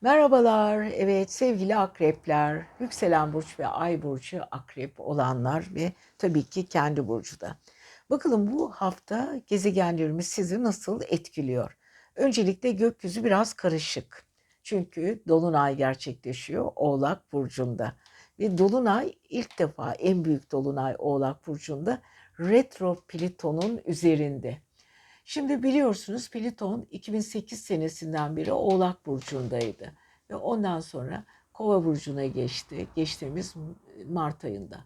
Merhabalar, evet sevgili akrepler, yükselen burç ve ay burcu akrep olanlar ve tabii ki kendi burcu da. Bakalım bu hafta gezegenlerimiz sizi nasıl etkiliyor? Öncelikle gökyüzü biraz karışık. Çünkü dolunay gerçekleşiyor Oğlak burcunda. Ve dolunay ilk defa en büyük dolunay Oğlak burcunda retro Plüton'un üzerinde. Şimdi biliyorsunuz Plüton 2008 senesinden beri Oğlak Burcu'ndaydı. Ve ondan sonra Kova Burcu'na geçti. Geçtiğimiz Mart ayında.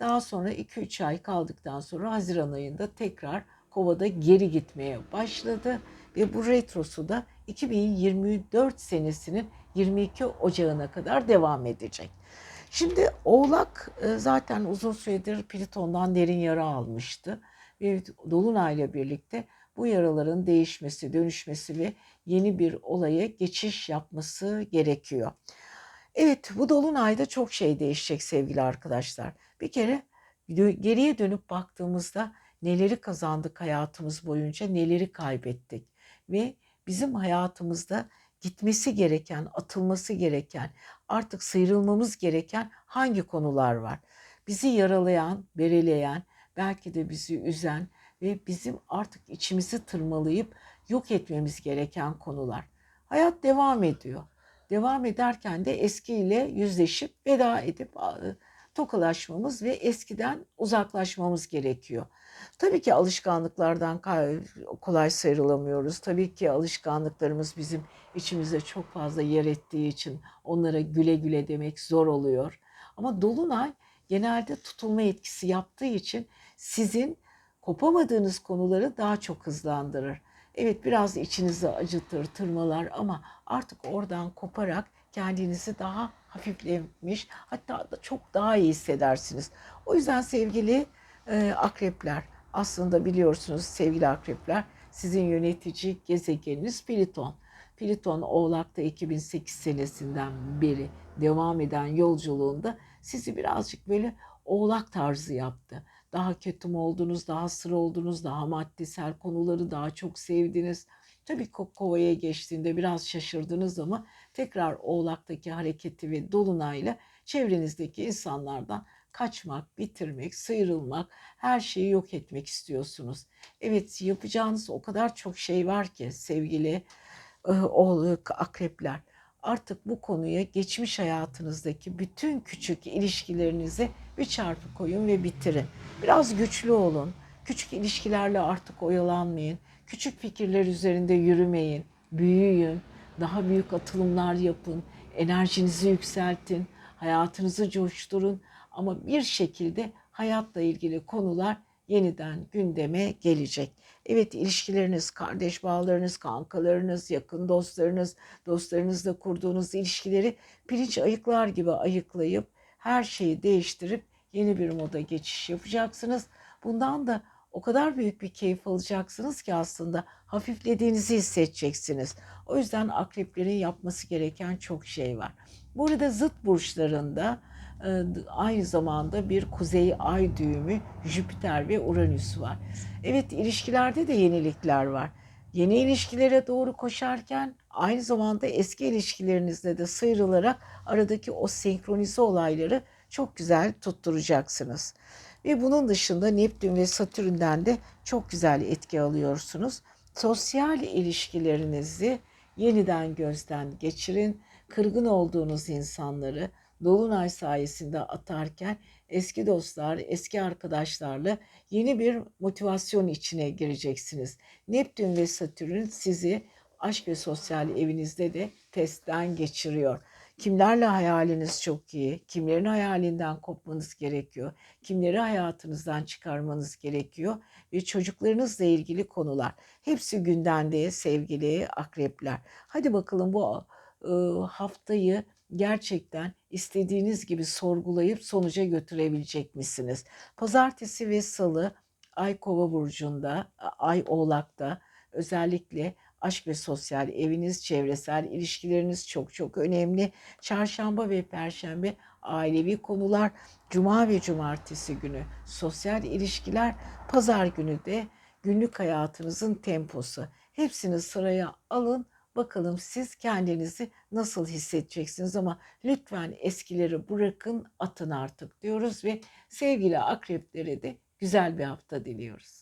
Daha sonra 2-3 ay kaldıktan sonra Haziran ayında tekrar Kova'da geri gitmeye başladı. Ve bu retrosu da 2024 senesinin 22 Ocağı'na kadar devam edecek. Şimdi Oğlak e, zaten uzun süredir Plüton'dan derin yara almıştı. Ve Dolunay'la birlikte bu yaraların değişmesi, dönüşmesi ve yeni bir olaya geçiş yapması gerekiyor. Evet, bu dolunayda çok şey değişecek sevgili arkadaşlar. Bir kere geriye dönüp baktığımızda neleri kazandık hayatımız boyunca, neleri kaybettik ve bizim hayatımızda gitmesi gereken, atılması gereken, artık sıyrılmamız gereken hangi konular var? Bizi yaralayan, bereleyen, belki de bizi üzen ve bizim artık içimizi tırmalayıp yok etmemiz gereken konular. Hayat devam ediyor. Devam ederken de eskiyle yüzleşip veda edip tokalaşmamız ve eskiden uzaklaşmamız gerekiyor. Tabii ki alışkanlıklardan kolay sıyrılamıyoruz. Tabii ki alışkanlıklarımız bizim içimizde çok fazla yer ettiği için onlara güle güle demek zor oluyor. Ama dolunay genelde tutulma etkisi yaptığı için sizin kopamadığınız konuları daha çok hızlandırır. Evet biraz içinizi acıtır, tırmalar ama artık oradan koparak kendinizi daha hafiflemiş hatta da çok daha iyi hissedersiniz. O yüzden sevgili e, akrepler aslında biliyorsunuz sevgili akrepler sizin yönetici gezegeniniz Plüton. Plüton Oğlak'ta 2008 senesinden beri devam eden yolculuğunda sizi birazcık böyle oğlak tarzı yaptı. Daha kötü mü oldunuz, daha sır oldunuz, daha maddesel konuları daha çok sevdiniz. Tabii Kova'ya geçtiğinde biraz şaşırdınız ama tekrar Oğlak'taki hareketi ve dolunayla çevrenizdeki insanlardan kaçmak, bitirmek, sıyrılmak, her şeyi yok etmek istiyorsunuz. Evet yapacağınız o kadar çok şey var ki sevgili oğlak akrepler artık bu konuya geçmiş hayatınızdaki bütün küçük ilişkilerinizi bir çarpı koyun ve bitirin. Biraz güçlü olun. Küçük ilişkilerle artık oyalanmayın. Küçük fikirler üzerinde yürümeyin. Büyüyün. Daha büyük atılımlar yapın. Enerjinizi yükseltin. Hayatınızı coşturun. Ama bir şekilde hayatla ilgili konular yeniden gündeme gelecek. Evet ilişkileriniz, kardeş bağlarınız, kankalarınız, yakın dostlarınız, dostlarınızla kurduğunuz ilişkileri pirinç ayıklar gibi ayıklayıp her şeyi değiştirip yeni bir moda geçiş yapacaksınız. Bundan da o kadar büyük bir keyif alacaksınız ki aslında hafiflediğinizi hissedeceksiniz. O yüzden akreplerin yapması gereken çok şey var. Burada zıt burçlarında aynı zamanda bir kuzey ay düğümü Jüpiter ve Uranüs var. Evet ilişkilerde de yenilikler var. Yeni ilişkilere doğru koşarken aynı zamanda eski ilişkilerinizle de sıyrılarak aradaki o senkronize olayları çok güzel tutturacaksınız. Ve bunun dışında Neptün ve Satürn'den de çok güzel etki alıyorsunuz. Sosyal ilişkilerinizi yeniden gözden geçirin. Kırgın olduğunuz insanları, Dolunay sayesinde atarken eski dostlar, eski arkadaşlarla yeni bir motivasyon içine gireceksiniz. Neptün ve Satürn sizi aşk ve sosyal evinizde de testten geçiriyor. Kimlerle hayaliniz çok iyi, kimlerin hayalinden kopmanız gerekiyor, kimleri hayatınızdan çıkarmanız gerekiyor ve çocuklarınızla ilgili konular. Hepsi gündemde sevgili akrepler. Hadi bakalım bu haftayı gerçekten istediğiniz gibi sorgulayıp sonuca götürebilecek misiniz? Pazartesi ve salı Ay Kova burcunda, Ay Oğlak'ta özellikle aşk ve sosyal eviniz, çevresel ilişkileriniz çok çok önemli. Çarşamba ve perşembe ailevi konular, cuma ve cumartesi günü sosyal ilişkiler, pazar günü de günlük hayatınızın temposu. Hepsini sıraya alın Bakalım siz kendinizi nasıl hissedeceksiniz ama lütfen eskileri bırakın atın artık diyoruz ve sevgili akreplere de güzel bir hafta diliyoruz.